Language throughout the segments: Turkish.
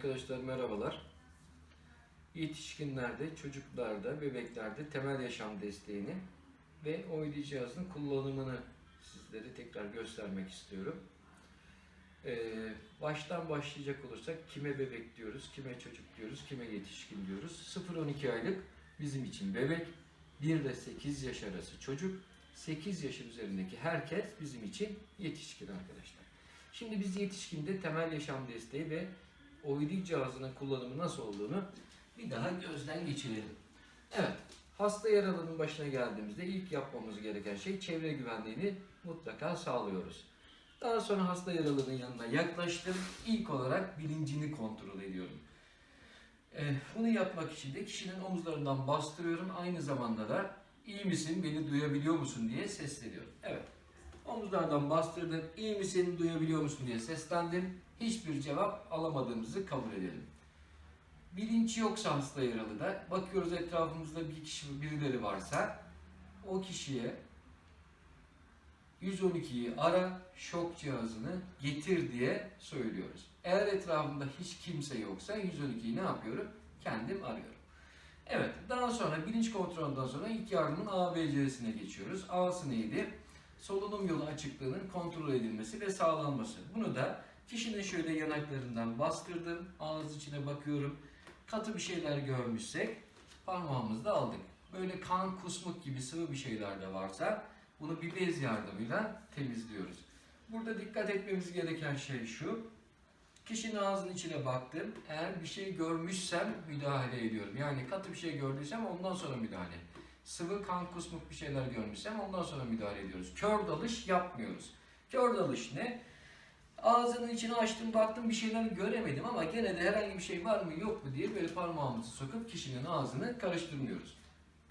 Arkadaşlar merhabalar. Yetişkinlerde, çocuklarda, bebeklerde temel yaşam desteğini ve OID cihazının kullanımını sizlere tekrar göstermek istiyorum. Ee, baştan başlayacak olursak kime bebek diyoruz, kime çocuk diyoruz, kime yetişkin diyoruz. 0-12 aylık bizim için bebek, 1 ile 8 yaş arası çocuk, 8 yaşın üzerindeki herkes bizim için yetişkin arkadaşlar. Şimdi biz yetişkinde temel yaşam desteği ve OID cihazının kullanımı nasıl olduğunu bir daha gözden geçirelim. Evet, hasta yaralının başına geldiğimizde ilk yapmamız gereken şey çevre güvenliğini mutlaka sağlıyoruz. Daha sonra hasta yaralının yanına yaklaştım. İlk olarak bilincini kontrol ediyorum. Ee, bunu yapmak için de kişinin omuzlarından bastırıyorum. Aynı zamanda da iyi misin, beni duyabiliyor musun diye sesleniyorum. Evet, omuzlardan bastırdım. İyi misin, duyabiliyor musun diye seslendim. Hiçbir cevap alamadığımızı kabul edelim. Bilinç yoksa hasta yaralıda, bakıyoruz etrafımızda bir kişi, birileri varsa o kişiye 112'yi ara, şok cihazını getir diye söylüyoruz. Eğer etrafımda hiç kimse yoksa 112'yi ne yapıyorum? Kendim arıyorum. Evet, daha sonra bilinç kontrolünden sonra ilk yardımın ABC'sine geçiyoruz. A'sı neydi? Solunum yolu açıklığının kontrol edilmesi ve sağlanması. Bunu da kişinin şöyle yanaklarından bastırdım, ağız içine bakıyorum. Katı bir şeyler görmüşsek parmağımızda aldık. Böyle kan, kusmuk gibi sıvı bir şeyler de varsa bunu bir bez yardımıyla temizliyoruz. Burada dikkat etmemiz gereken şey şu. Kişinin ağzının içine baktım. Eğer bir şey görmüşsem müdahale ediyorum. Yani katı bir şey gördüysem ondan sonra müdahale. Sıvı kan kusmuk bir şeyler görmüşsem ondan sonra müdahale ediyoruz. Kör dalış yapmıyoruz. Kör dalış ne? Ağzının içini açtım baktım bir şeyler göremedim ama gene de herhangi bir şey var mı yok mu diye böyle parmağımızı sokup kişinin ağzını karıştırmıyoruz.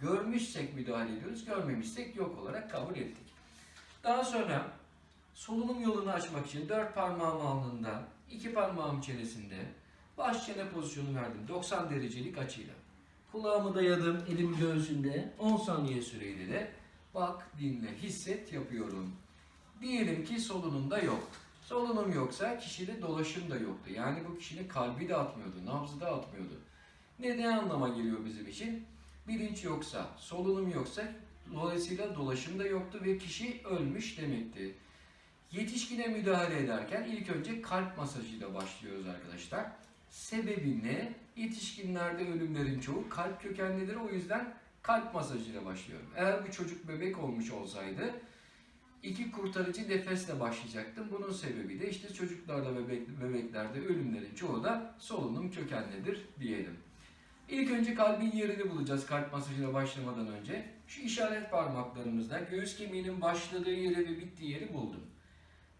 Görmüşsek müdahale ediyoruz, görmemişsek yok olarak kabul ettik. Daha sonra solunum yolunu açmak için dört parmağım alnında, iki parmağım çenesinde baş çene pozisyonu verdim 90 derecelik açıyla. Kulağımı dayadım elim göğsünde 10 saniye süreyle de bak, dinle, hisset yapıyorum. Diyelim ki solunumda yok. Solunum yoksa kişide dolaşım da yoktu. Yani bu kişinin kalbi de atmıyordu, nabzı da atmıyordu. Ne ne anlama geliyor bizim için? Bilinç yoksa, solunum yoksa dolayısıyla dolaşım da yoktu ve kişi ölmüş demekti. Yetişkine müdahale ederken ilk önce kalp masajıyla başlıyoruz arkadaşlar. Sebebi ne? Yetişkinlerde ölümlerin çoğu kalp kökenlidir. O yüzden kalp masajıyla başlıyorum. Eğer bu çocuk bebek olmuş olsaydı iki kurtarıcı nefesle başlayacaktım. Bunun sebebi de işte çocuklarda bebek, bebeklerde ölümlerin çoğu da solunum kökenlidir diyelim. İlk önce kalbin yerini bulacağız kalp masajına başlamadan önce. Şu işaret parmaklarımızda göğüs kemiğinin başladığı yeri ve bittiği yeri buldum.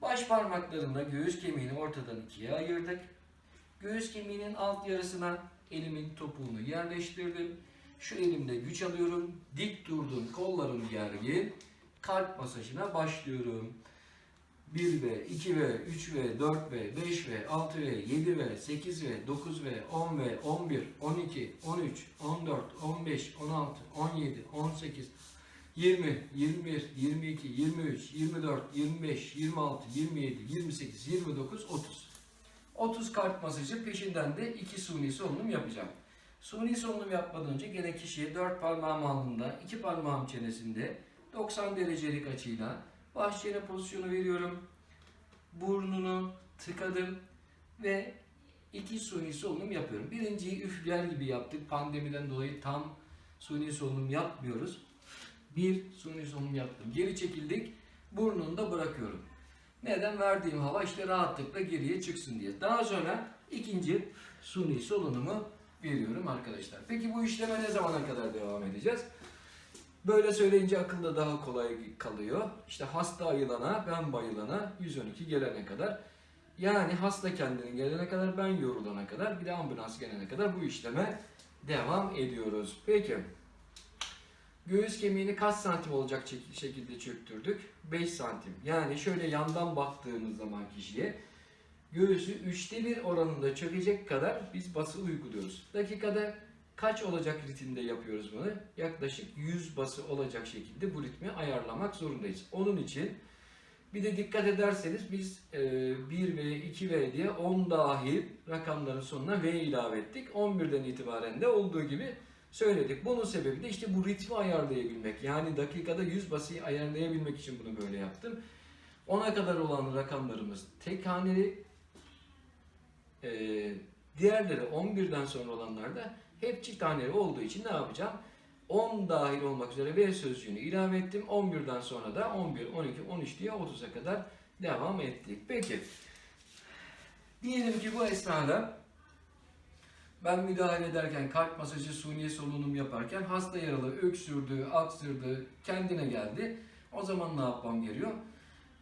Baş parmaklarımla göğüs kemiğini ortadan ikiye ayırdık. Göğüs kemiğinin alt yarısına elimin topuğunu yerleştirdim. Şu elimde güç alıyorum. Dik durdum. Kollarım gergin. Kalp masajına başlıyorum. 1 ve 2 ve 3 ve 4 ve 5 ve 6 ve 7 ve 8 ve 9 ve 10 ve 11, 12, 13, 14, 15, 16, 17, 18, 20, 21, 22, 23, 24, 25, 26, 27, 28, 29, 30. 30 kalp masajı peşinden de 2 suni solunum yapacağım. Suni solunum yapmadan önce gene kişiye 4 parmağım alnında, 2 parmağım çenesinde 90 derecelik açıyla baş çene pozisyonu veriyorum. Burnunu tıkadım ve iki suni solunum yapıyorum. Birinciyi üfler gibi yaptık. Pandemiden dolayı tam suni solunum yapmıyoruz. Bir suni solunum yaptım. Geri çekildik. Burnunu da bırakıyorum. Neden? Verdiğim hava işte rahatlıkla geriye çıksın diye. Daha sonra ikinci suni solunumu veriyorum arkadaşlar. Peki bu işleme ne zamana kadar devam edeceğiz? Böyle söyleyince akılda daha kolay kalıyor. İşte hasta ayılana, ben bayılana, 112 gelene kadar. Yani hasta kendine gelene kadar, ben yorulana kadar, bir de ambulans gelene kadar bu işleme devam ediyoruz. Peki. Göğüs kemiğini kaç santim olacak şekilde çöktürdük? 5 santim. Yani şöyle yandan baktığımız zaman kişiye göğüsü üçte bir oranında çökecek kadar biz bası uyguluyoruz. Dakikada kaç olacak ritimde yapıyoruz bunu? Yaklaşık 100 bası olacak şekilde bu ritmi ayarlamak zorundayız. Onun için Bir de dikkat ederseniz biz e, 1V, 2V diye 10 dahil rakamların sonuna V ilave ettik. 11'den itibaren de olduğu gibi söyledik. Bunun sebebi de işte bu ritmi ayarlayabilmek. Yani dakikada 100 basıyı ayarlayabilmek için bunu böyle yaptım. 10'a kadar olan rakamlarımız tek haneli. E, diğerleri 11'den sonra olanlar da hep çift haneli olduğu için ne yapacağım? 10 dahil olmak üzere V sözcüğünü ilave ettim. 11'den sonra da 11, 12, 13 diye 30'a kadar devam ettik. Peki. Diyelim ki bu esnada ben müdahale ederken kalp masajı, suni solunum yaparken hasta yaralı öksürdü, aksırdı, kendine geldi. O zaman ne yapmam gerekiyor?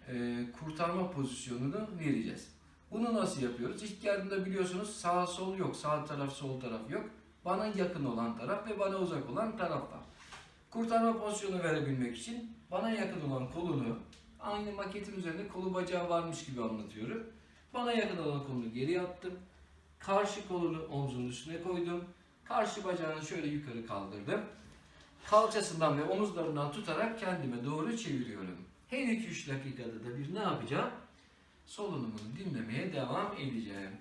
Ee, kurtarma pozisyonunu vereceğiz. Bunu nasıl yapıyoruz? İlk yardımda biliyorsunuz sağ sol yok, sağ taraf sol taraf yok. Bana yakın olan taraf ve bana uzak olan taraf var. Kurtarma pozisyonu verebilmek için bana yakın olan kolunu aynı maketin üzerinde kolu bacağı varmış gibi anlatıyorum. Bana yakın olan kolunu geri attım. Karşı kolunu omzunun üstüne koydum. Karşı bacağını şöyle yukarı kaldırdım. Kalçasından ve omuzlarından tutarak kendime doğru çeviriyorum. Her 2-3 dakikada da bir ne yapacağım? Solunumunu dinlemeye devam edeceğim.